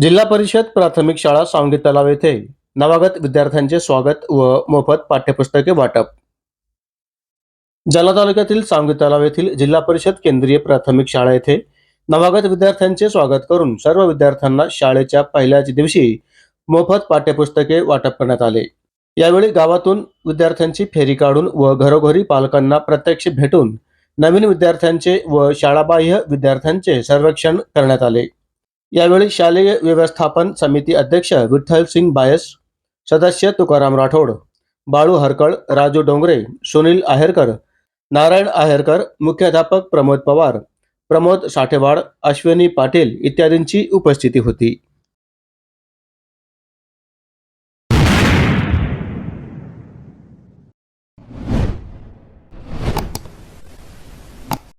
जिल्हा परिषद प्राथमिक शाळा सांगली तलाव येथे नवागत विद्यार्थ्यांचे स्वागत व मोफत पाठ्यपुस्तके वाटप. जालना तालुक्यातील सांगली तलाव येथील जिल्हा परिषद केंद्रीय प्राथमिक शाळा येथे नवागत विद्यार्थ्यांचे स्वागत करून सर्व विद्यार्थ्यांना शाळेच्या पहिल्याच दिवशी मोफत पाठ्यपुस्तके वाटप करण्यात आले. यावेळी गावातून विद्यार्थ्यांची फेरी काढून व घरोघरी पालकांना प्रत्यक्ष भेटून नवीन विद्यार्थ्यांचे व शाळाबाह्य विद्यार्थ्यांचे सर्वेक्षण करण्यात आले. यावेळी शालेय व्यवस्थापन समिती अध्यक्ष विठ्ठल सिंग बायस सदस्य तुकाराम राठोड बाळू हरकळ राजू डोंगरे सुनील आहेरकर नारायण आहेरकर मुख्याध्यापक प्रमोद पवार प्रमोद साठेवाड अश्विनी पाटील इत्यादींची उपस्थिती होती.